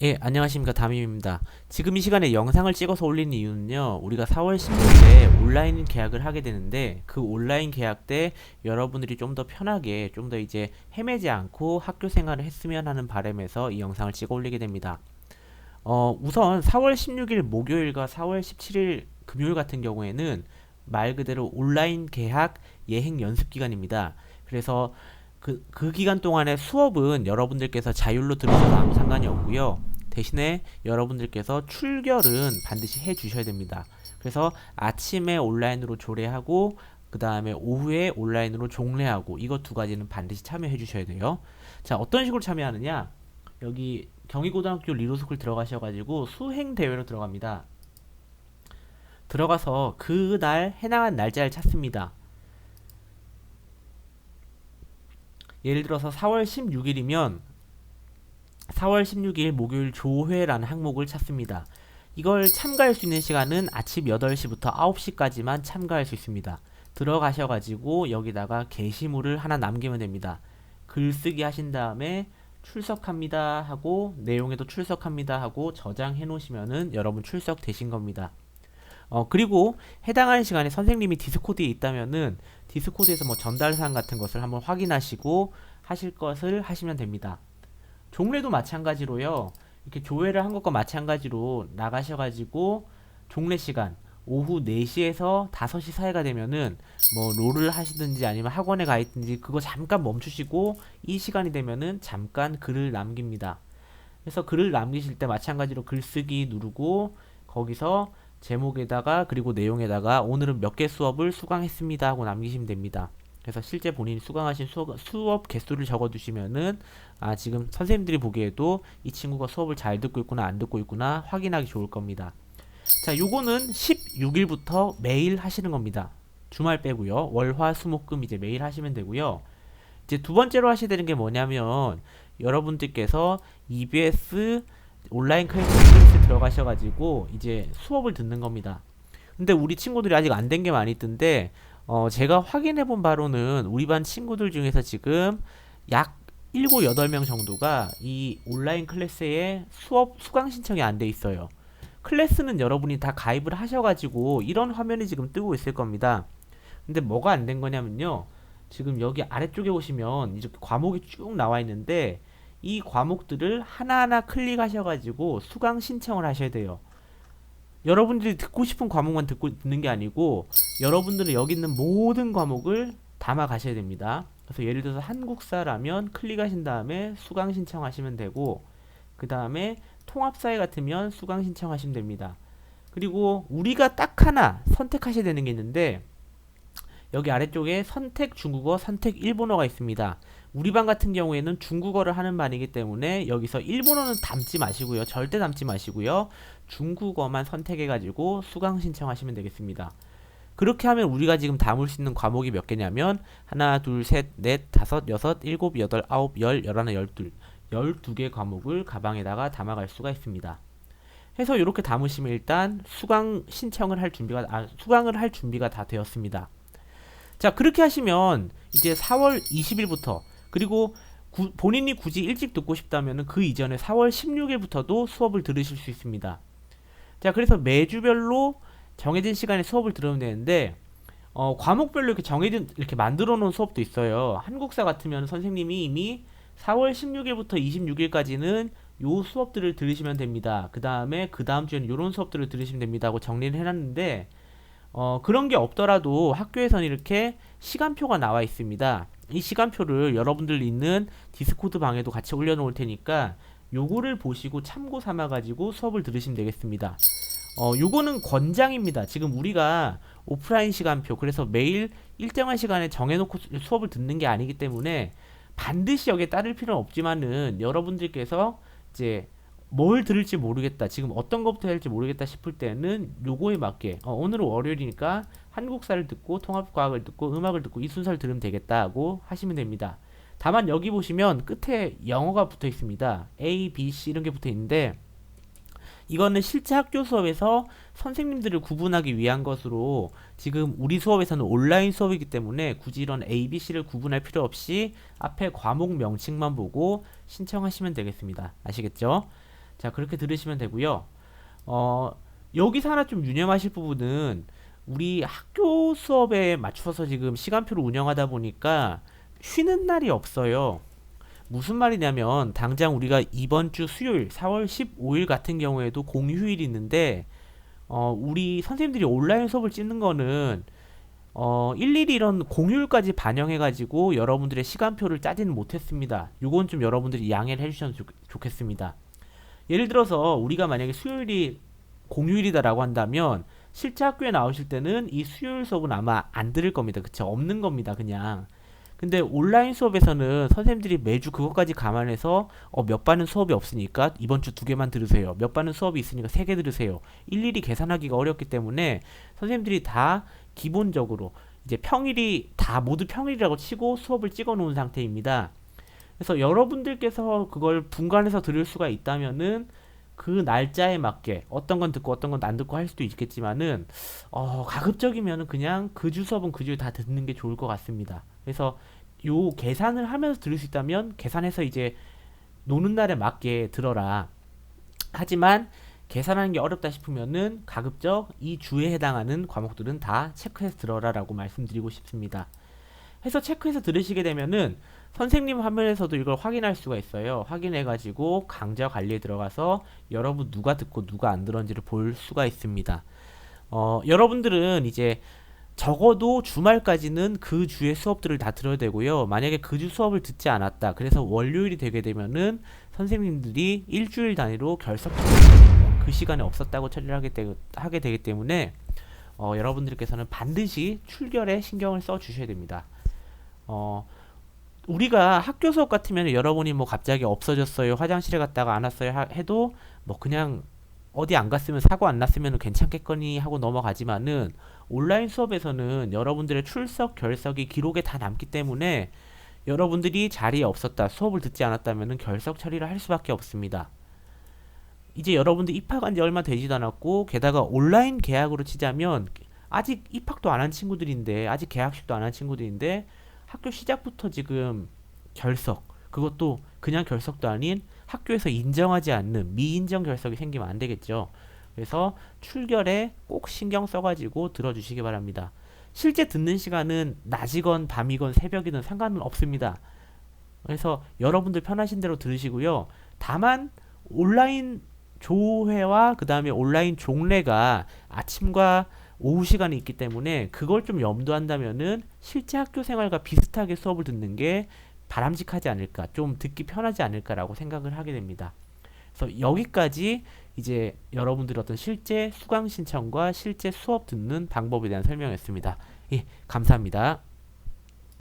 예, 안녕하십니까. 담임입니다. 지금 이 시간에 영상을 찍어서 올리는 이유는요, 우리가 4월 16일에 온라인 계약을 하게 되는데, 그 온라인 계약 때 여러분들이 좀 더 편하게, 좀 더 이제 헤매지 않고 학교 생활을 했으면 하는 바람에서 이 영상을 찍어 올리게 됩니다. 어, 우선 4월 16일 목요일과 4월 17일 금요일 같은 경우에는 말 그대로 온라인 계약 예행 연습 기간입니다. 그래서 그, 그 기간 동안에 수업은 여러분들께서 자율로 들으셔도 아무 상관이 없고요. 대신에 여러분들께서 출결은 반드시 해 주셔야 됩니다. 그래서 아침에 온라인으로 조례하고 그 다음에 오후에 온라인으로 종례하고 이것 두 가지는 반드시 참여해 주셔야 돼요. 자, 어떤 식으로 참여하느냐? 여기 경희고등학교 리로스쿨 들어가셔가지고 수행 대회로 들어갑니다. 들어가서 그날 해당한 날짜를 찾습니다. 예를 들어서 4월 16일이면 4월 16일 목요일 조회라는 항목을 찾습니다. 이걸 참가할 수 있는 시간은 아침 8시부터 9시까지만 참가할 수 있습니다. 들어가셔가지고 여기다가 게시물을 하나 남기면 됩니다. 글쓰기 하신 다음에 출석합니다 하고 내용에도 출석합니다 하고 저장해 놓으시면은 여러분 출석 되신 겁니다. 어, 그리고 해당하는 시간에 선생님이 디스코드에 있다면은 디스코드에서 뭐 전달사항 같은 것을 한번 확인하시고 하실 것을 하시면 됩니다. 종례도 마찬가지로요. 이렇게 조회를 한 것과 마찬가지로 나가셔가지고 종례 시간 오후 4시에서 5시 사이가 되면은 뭐 롤을 하시든지 아니면 학원에 가 있든지 그거 잠깐 멈추시고 이 시간이 되면은 잠깐 글을 남깁니다. 그래서 글을 남기실 때 마찬가지로 글쓰기 누르고 거기서 제목에다가 그리고 내용에다가 오늘은 몇 개 수업을 수강했습니다 하고 남기시면 됩니다. 그래서 실제 본인이 수강하신 수업, 수업 개수를 적어두시면은 아 지금 선생님들이 보기에도 이 친구가 수업을 잘 듣고 있구나 안 듣고 있구나 확인하기 좋을 겁니다. 자 요거는 16일부터 매일 하시는 겁니다. 주말 빼고요. 월, 화, 수, 목, 금 이제 매일 하시면 되고요. 이제 두 번째로 하셔야 되는 게 뭐냐면 여러분들께서 EBS 온라인 클래스 들어가셔가지고 이제 수업을 듣는 겁니다. 근데 우리 친구들이 아직 안 된 게 많이 있던데 어 제가 확인해 본 바로는 우리 반 친구들 중에서 지금 약 7, 8명 정도가 이 온라인 클래스에 수업 수강 신청이 안 돼 있어요. 클래스는 여러분이 다 가입을 하셔가지고 이런 화면이 지금 뜨고 있을 겁니다. 근데 뭐가 안 된 거냐면요. 지금 여기 아래쪽에 보시면 이렇게 과목이 쭉 나와 있는데 이 과목들을 하나하나 클릭하셔가지고 수강 신청을 하셔야 돼요. 여러분들이 듣고 싶은 과목만 듣고 듣는 게 아니고 여러분들은 여기 있는 모든 과목을 담아 가셔야 됩니다. 그래서 예를 들어서 한국사라면 클릭하신 다음에 수강 신청하시면 되고 그 다음에 통합사회 같으면 수강 신청하시면 됩니다. 그리고 우리가 딱 하나 선택하셔야 되는 게 있는데 여기 아래쪽에 선택 중국어, 선택 일본어가 있습니다. 우리 반 같은 경우에는 중국어를 하는 반이기 때문에 여기서 일본어는 담지 마시고요. 절대 담지 마시고요. 중국어만 선택해가지고 수강 신청하시면 되겠습니다. 그렇게 하면 우리가 지금 담을 수 있는 과목이 몇 개냐면 하나, 둘, 셋, 넷, 다섯, 여섯, 일곱, 여덟, 아홉, 열, 열하나, 열둘, 열두 개 과목을 가방에다가 담아갈 수가 있습니다. 해서 이렇게 담으시면 일단 수강 신청을 할 준비가 아, 수강을 할 준비가 다 되었습니다. 자 그렇게 하시면 이제 4월 20일부터 그리고 구, 본인이 굳이 일찍 듣고 싶다면 그 이전에 4월 16일부터도 수업을 들으실 수 있습니다. 자 그래서 매주별로 정해진 시간에 수업을 들으면 되는데 어, 과목별로 이렇게 정해진 이렇게 만들어 놓은 수업도 있어요. 한국사 같으면 선생님이 이미 4월 16일부터 26일까지는 요 수업들을 들으시면 됩니다. 그 다음에 그 다음 주에는 요런 수업들을 들으시면 됩니다 하고 정리를 해놨는데 어, 그런 게 없더라도 학교에서는 이렇게 시간표가 나와 있습니다. 이 시간표를 여러분들 있는 디스코드 방에도 같이 올려놓을 테니까 요거를 보시고 참고 삼아 가지고 수업을 들으시면 되겠습니다. 어, 요거는 권장입니다. 지금 우리가 오프라인 시간표 그래서 매일 일정한 시간에 정해놓고 수업을 듣는 게 아니기 때문에 반드시 여기에 따를 필요는 없지만은 여러분들께서 이제 뭘 들을지 모르겠다. 지금 어떤 것부터 해야 할지 모르겠다 싶을 때는 요거에 맞게 어, 오늘은 월요일이니까 한국사를 듣고 통합과학을 듣고 음악을 듣고 이 순서를 들으면 되겠다 하고 하시면 됩니다. 다만 여기 보시면 끝에 영어가 붙어 있습니다. A, B, C 이런 게 붙어 있는데 이거는 실제 학교 수업에서 선생님들을 구분하기 위한 것으로 지금 우리 수업에서는 온라인 수업이기 때문에 굳이 이런 A, B, C를 구분할 필요 없이 앞에 과목 명칭만 보고 신청하시면 되겠습니다. 아시겠죠? 자, 그렇게 들으시면 되고요. 어, 여기서 하나 좀 유념하실 부분은 우리 학교 수업에 맞춰서 지금 시간표를 운영하다 보니까 쉬는 날이 없어요. 무슨 말이냐면 당장 우리가 이번 주 수요일 4월 15일 같은 경우에도 공휴일이 있는데 어, 우리 선생님들이 온라인 수업을 찍는 거는 어, 일일이 이런 공휴일까지 반영해 가지고 여러분들의 시간표를 짜지는 못했습니다. 요건 좀 여러분들이 양해를 해주시면 좋, 좋겠습니다. 예를 들어서 우리가 만약에 수요일이 공휴일이다라고 한다면 실제 학교에 나오실 때는 이 수요일 수업은 아마 안 들을 겁니다. 그쵸? 없는 겁니다. 그냥. 근데 온라인 수업에서는 선생님들이 매주 그것까지 감안해서 어, 몇 반은 수업이 없으니까 이번 주 두 개만 들으세요. 몇 반은 수업이 있으니까 세 개 들으세요. 일일이 계산하기가 어렵기 때문에 선생님들이 다 기본적으로 이제 평일이 다 모두 평일이라고 치고 수업을 찍어 놓은 상태입니다. 그래서 여러분들께서 그걸 분간해서 들을 수가 있다면은 그 날짜에 맞게 어떤 건 듣고 어떤 건 안 듣고 할 수도 있겠지만은 어, 가급적이면은 그냥 그 주 수업은 그 주에 다 듣는 게 좋을 것 같습니다. 그래서 요 계산을 하면서 들을 수 있다면 계산해서 이제 노는 날에 맞게 들어라. 하지만 계산하는 게 어렵다 싶으면은 가급적 이 주에 해당하는 과목들은 다 체크해서 들어라라고 말씀드리고 싶습니다. 해서 체크해서 들으시게 되면은 선생님 화면에서도 이걸 확인할 수가 있어요. 확인해 가지고 강좌 관리에 들어가서 여러분 누가 듣고 누가 안 들었는지를 볼 수가 있습니다. 어, 여러분들은 이제 적어도 주말까지는 그 주의 수업들을 다 들어야 되고요. 만약에 그 주 수업을 듣지 않았다. 그래서 월요일이 되게 되면은 선생님들이 일주일 단위로 결석 그 시간에 없었다고 처리를 하게, 되, 하게 되기 때문에 어, 여러분들께서는 반드시 출결에 신경을 써 주셔야 됩니다. 어, 우리가 학교 수업 같으면 여러분이 뭐 갑자기 없어졌어요, 화장실에 갔다가 안 왔어요 하, 해도 뭐 그냥 어디 안 갔으면 사고 안 났으면 괜찮겠거니 하고 넘어가지만은 온라인 수업에서는 여러분들의 출석, 결석이 기록에 다 남기 때문에 여러분들이 자리에 없었다, 수업을 듣지 않았다면 결석 처리를 할 수밖에 없습니다. 이제 여러분들 입학한 지 얼마 되지도 않았고 게다가 온라인 계약으로 치자면 아직 입학도 안 한 친구들인데 아직 계약식도 안 한 친구들인데 학교 시작부터 지금 결석 그것도 그냥 결석도 아닌 학교에서 인정하지 않는 미인정 결석이 생기면 안 되겠죠. 그래서 출결에 꼭 신경 써가지고 들어주시기 바랍니다. 실제 듣는 시간은 낮이건 밤이건 새벽이든 상관은 없습니다. 그래서 여러분들 편하신 대로 들으시고요. 다만 온라인 조회와 그 다음에 온라인 종례가 아침과 오후 시간이 있기 때문에 그걸 좀 염두한다면은 실제 학교 생활과 비슷하게 수업을 듣는 게 바람직하지 않을까, 좀 듣기 편하지 않을까라고 생각을 하게 됩니다. 그래서 여기까지 이제 여러분들의 어떤 실제 수강 신청과 실제 수업 듣는 방법에 대한 설명이었습니다. 예, 감사합니다.